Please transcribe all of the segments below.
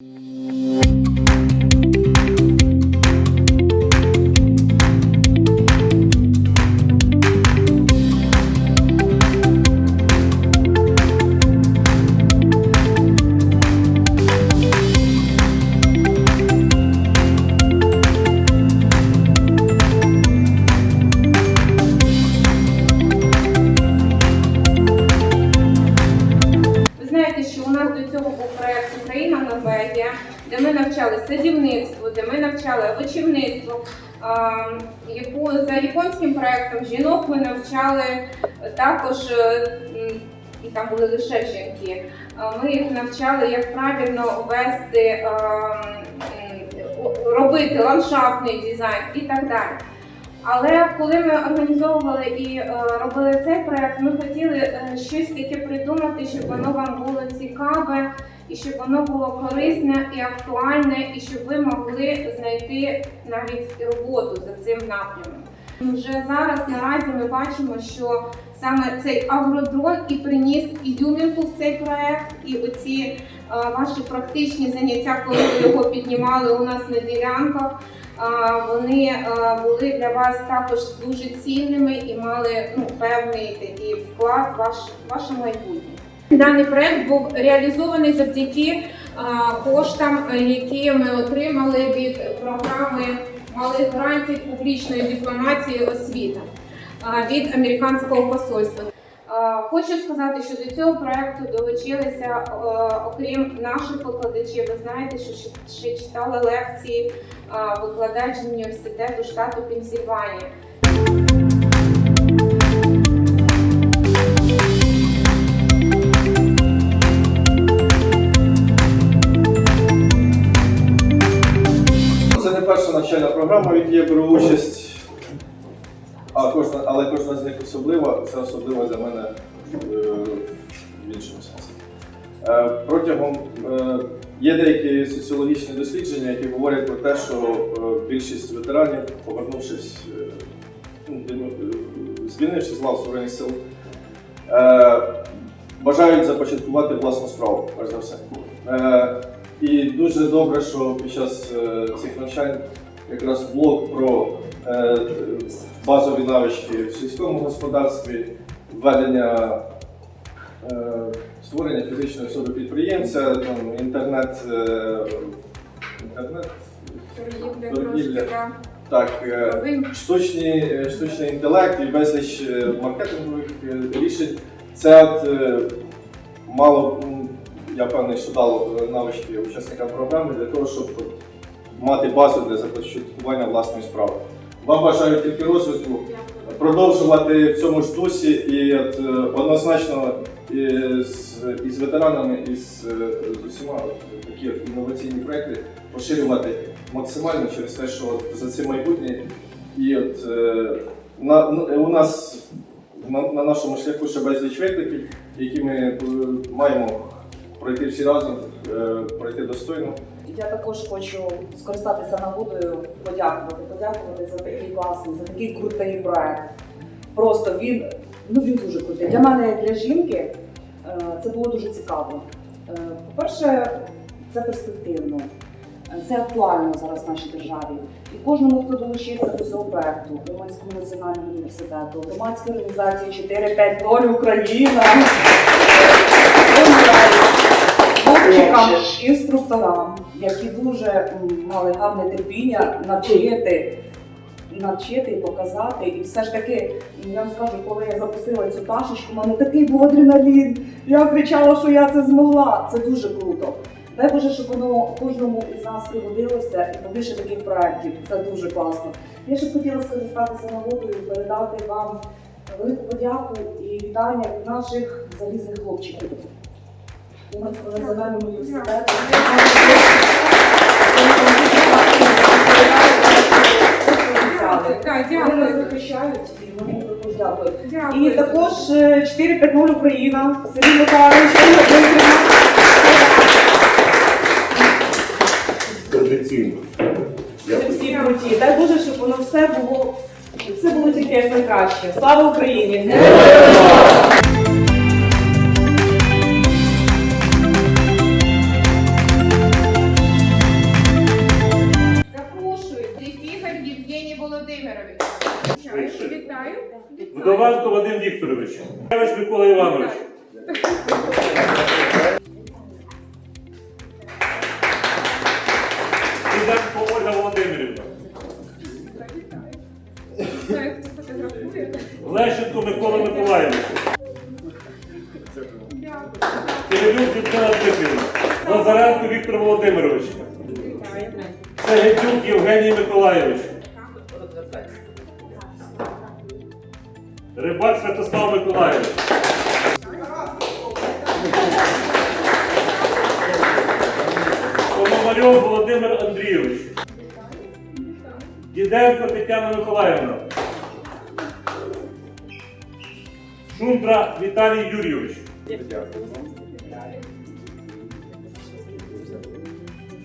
Ви навчали садівництву, де ми навчали овочівництву. Яку за японським проектом жінок ми навчали також, е, і там були лише жінки. Ми їх навчали, як правильно вести, робити ландшафтний дизайн і так далі. Але коли ми організовували і е, робили цей проект, ми хотіли е, щось таке придумати, щоб воно вам було цікаве, і щоб воно було корисне і актуальне, і щоб ви могли знайти навіть роботу за цим напрямом. Вже зараз наразі ми бачимо, що саме цей агродрон і приніс ізюмінку в цей проект, і оці е, ваші практичні заняття, коли ви його піднімали у нас на ділянках. А, Вони е, були для вас також дуже цінними і мали ну, певний такий вклад в ваш, ваше майбутнє. Даний проект був реалізований завдяки коштам, е, які ми отримали від програми малих грантів публічної дипломатії освіта від американського посольства. Хочу сказати, що до цього проекту долучилися, е, окрім наших викладачів, ви знаєте, що ще- читали лекції викладач з університету штату Пенсільванія. Навчальна програма, в якій я беру участь, а кожна, але кожна з них особлива. Це особливо для мене е, в іншому сенсі. Е, Протягом е, є деякі соціологічні дослідження, які говорять про те, що більшість ветеранів, повернувшись, ну, звільни- звільнившись з лав Збройних сил, бажають започаткувати власну справу, перш за все. І дуже добре, що під час цих навчань якраз блок про е, базові навички в сільському господарстві, введення е, створення фізичної особи підприємця, там, інтернет, е, інтернет? Торгівля, так, штучні, е, штучний інтелект і безліч маркетингових рішень. Це от, мало, я певний, що дало навички учасникам програми для того, щоб мати базу для започаткування власної справи. Вам бажаю тільки розвитку, продовжувати в цьому ж дусі і е, однозначно і з, ветеранами, і з, е, усіма такі інноваційні проекти поширювати максимально через те, що за це майбутнє. І от е, на, на- у нас на, на нашому шляху ще безліч викликів, які ми маємо пройти всі разом, пройти достойно. Я також хочу скористатися нагодою, подякувати, подякувати за такий класний, за такий крутий проект. Просто він, ну він дуже крутий. Для мене, для жінки, е, це було дуже цікаво. Е, По-перше, це перспективно, е, це актуально зараз в нашій державі. І кожному, хто долучився до цього проекту, Громадському національному університету, громадській організації 450 Україна. Хлопчикам, інструкторам, які дуже мали гарне терпіння навчити, навчити і показати. І все ж таки, я вам скажу, коли я запустила цю ташечку, у мене такий був адреналін. Я кричала, що я це змогла. Це дуже круто. Дай Боже, щоб воно кожному із нас пригодилося і побільше таких проєктів. Це дуже класно. Я ще хотіла скористатися нагодою, передати вам велику подяку і вітання від наших залізних хлопчиків. У нас національному університеті. Вони нас захищають і їм також. І також е, 450 Україна, Сергій Михайлович, Традиційно. Всі круті. Дай Боже, щоб воно все було, все було тільки як найкраще. Слава Україні! Вдованко Вадим Вікторович. Кевич Микола Іванович. Діденко Ольга Володимирівна. Лещенко Микола Миколаївич. Кирилюк Людмила Дмитрівна. Лазаренко Віктор Володимирович. Сегедюк Євгеній Миколаївич. Рибак Святослав Миколаївич. Пономарьов Володимир Андрійович. Діденко Тетяна Миколаївна. Шундра Віталій Юрійович.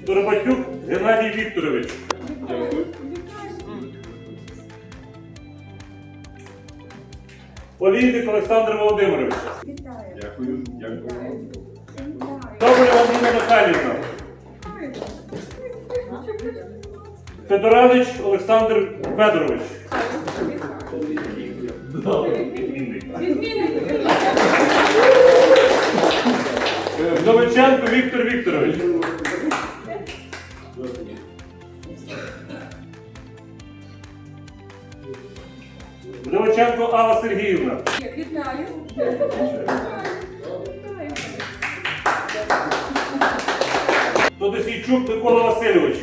Турбатюк Геннадій Вікторович. Полійник Олександр Володимирович. Дякую, дякую. Добрий Антоніна Михайлівна. Федорович Олександр Федорович. Вдовиченко Віктор Вікторович. Алла Сергіївна. Вітаю. Тодосійчук Микола Васильович.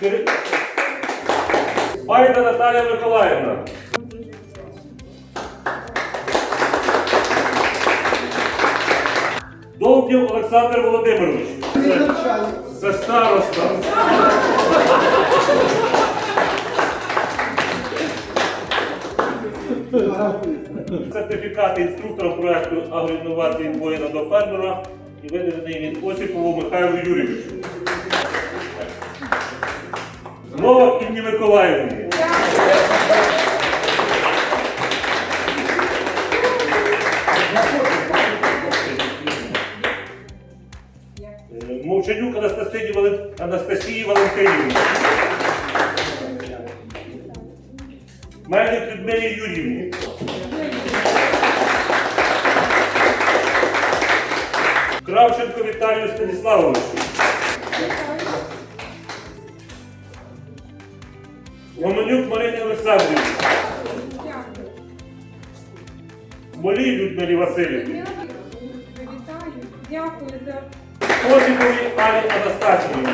Дякую. Байда Наталія Миколаївна. Довбнів Олександр Володимирович. Це, староста. Сертифікати інструктора проекту агроінновації воїна до фермера і виданий від Осіпову Михайлу Юрійовичу. Новак Інні Миколаївні. Мовчанюк Анастасії, Вален... Анастасії Валентинівні. Мельник Людмилі Юрівні. Кравченко Віталію Станіславовичу. Гомонюк Марині Олександрівні. Молій Людмилі Васильівні. Вітаю. Дякую за Осіпові Алі Анастасівні.